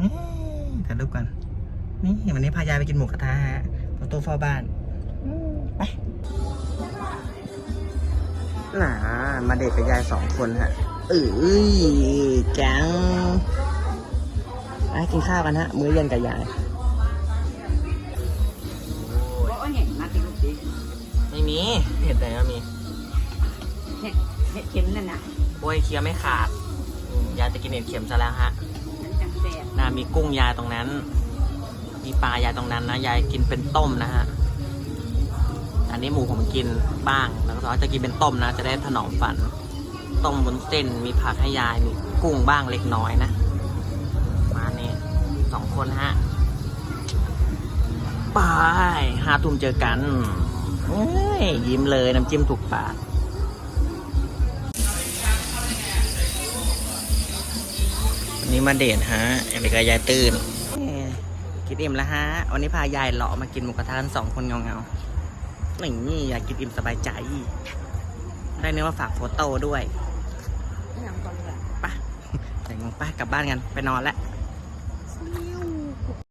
นี่ถ่ายรูปกัน นี่วันนี้พายายไปกินหมูกระทะฮะประตูเฝ้าบ้านอืมไปน่ามาเด็กกับยายสองคนฮะเอ้ยแจังไปกินข้าวกันฮะ มื้อเย็นกับยายบอกว่าเห็นมาติลูกดิไม่มีเห็ดแต่ก็มีเห็ดเห็ดเข็มนั่นน่ะโอ้ยเคี้ยวไม่ขาดอืมยายจะกินเห็ดเข็มซะแล้วฮะมันจัง แสบน่ามีกุ้งยายตรงนั้น มีปลายายตรงนั้นนะยายกินเป็นต้มนะฮะอันนี้หมูผมกินบ้างแล้วก็จะกินเป็นต้มนะ จะได้ถนอมฟัน ต้มบนเส้นมีผักให้ยายมีกุ้งบ้างเล็กน้อยนะ มาเนี่ยสองคนฮะไปห้าทุ่มเจอกันเอ้ยยิ้มเลยน้ำจิ้มถูกปาก นนี้มาเดทฮะแอมไปกับยายตื่นกินอิ่มแล้วฮะ วันนี้พายายเลาะมากินหมูกระทะกันสองคนเงาเงาๆนี่อยากกินอิ่มสบายใจ ได้เนื้อมาฝากโฟโต้ด้วยไม่ยังก่อนเลยไปะใส่งงป้ากลับบ้านกันไปนอนแล้ว